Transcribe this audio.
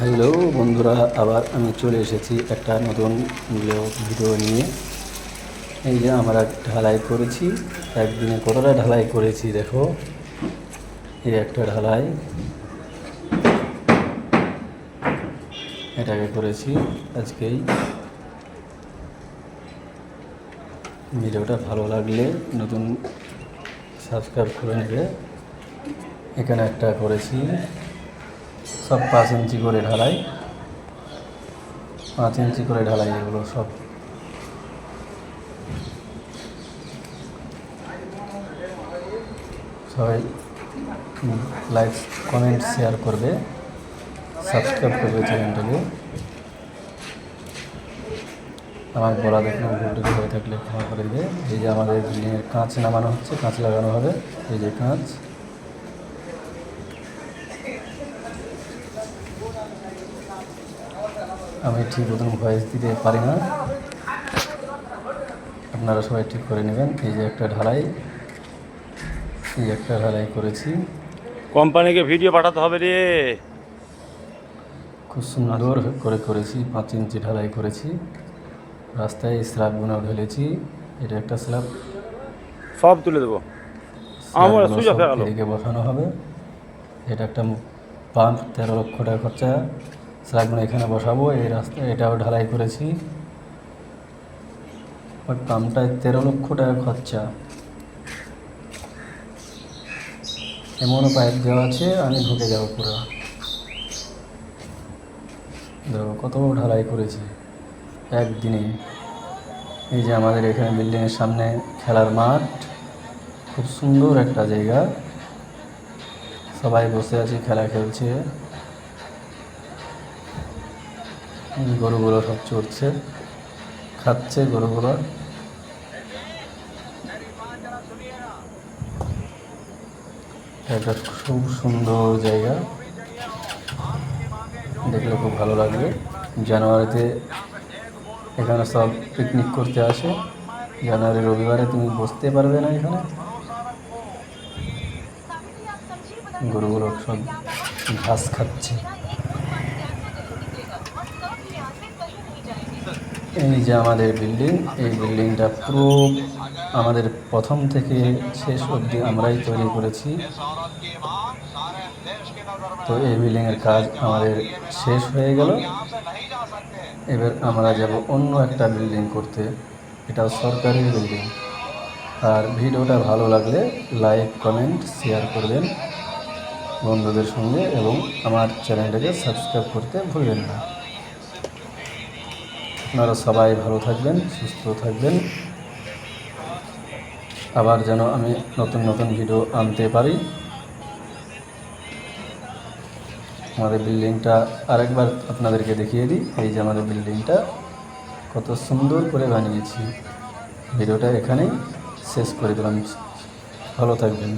Hello বন্ধুরা, আবার আমি চলে এসেছি একটা নতুন ভিডিও নিয়ে। এই যে আমরা ঢালাই করেছি, একদিনে কতটা ঢালাই করেছি দেখো। এই একটা ঢালাই। এটাকে করেছি আজকেই। ভিডিওটা ভালো লাগলে নতুন সাবস্ক্রাইব করে নেবে। এখানে একটা করেছি। সব পাঁচ ইঞ্চি করে ঢালাই, পাঁচ ইঞ্চি করে ঢালাই এগুলো সব। সবাই লাইক, কমেন্ট, শেয়ার করবে, সাবস্ক্রাইব করবে চ্যানেলটাকে। আমার বলা দেখুন ভুলটুকু হয়ে থাকলে ক্ষমা করে দেবে। এই যে আমাদের কাঁচ নামানো হচ্ছে, কাঁচ লাগানো হবে। এই যে কাঁচ। আমি ঠিক মতন ভয়েস দিতে পারি না। আপনারা সবাই ঠিক করে নেবেন। এই যে একটা ঢালাই এই একটা ঢালাই করেছি। কোম্পানিকে ভিডিও পাঠাতে হবে রে। খুব সুন্দর করে করেছি পাঁচ ইঞ্চি ঢালাই করেছি। রাস্তায় স্ল্যাবগুলো ঢেলেছি। এটা একটা স্ল্যাব। সব তুলে দেবো। আমার বসানো হবে। এটা একটা পাম্প তেরো লক্ষ টাকা খরচা। স্ল্যাবগুলো এখানে বসাবো, এই রাস্তায় এটাও ঢালাই করেছি। ওই পাম্পটায় তেরো লক্ষ টাকা খরচা। এমনও পাইপ দেওয়া আছে, আমি ঢুকে যাব পুরো। দেখো, কত ঢালাই করেছি একদিনে। এই যে আমাদের এখানে বিল্ডিংয়ের সামনে খেলার মাঠ, খুব সুন্দর একটা জায়গা। সবাই বসে আছে, খেলা খেলছে। গরুগুলো সব চড়ছে খাচ্ছে গরুগুলো। একটা খুব সুন্দর জায়গা। দেখলে খুব ভালো লাগবে। জানুয়ারিতে এখানে সব পিকনিক করতে আসে। জানুয়ারি, রবিবারে তুমি বসতে পারবে না এখানে। গরুগুলো সব ঘাস খাচ্ছে। এই যে আমাদের বিল্ডিং এই বিল্ডিংটা পুরো আমাদের প্রথম থেকে শেষ অবধি আমরাই তৈরি করেছি। তো এই বিল্ডিংয়ের কাজ আমাদের শেষ হয়ে গেল। এবার আমরা যাব অন্য একটা বিল্ডিং করতে। এটাও সরকারি বিল্ডিং আর ভিডিওটা ভালো লাগলে লাইক কমেন্ট শেয়ার করবেন বন্ধুদের সঙ্গে এবং আমার চ্যানেলটাকে সাবস্ক্রাইব করতে ভুলবেন না। আপনারা সবাই ভালো থাকবেন, সুস্থ থাকবেন। আবার যেন আমি নতুন নতুন ভিডিও আনতে পারি। আমাদের বিল্ডিংটা আরেকবার আপনাদেরকে দেখিয়ে দিই। এই যে আমাদের বিল্ডিংটা, কত সুন্দর করে বানিয়েছি। ভিডিওটা এখানেই শেষ করে দিলাম। ভালো থাকবেন।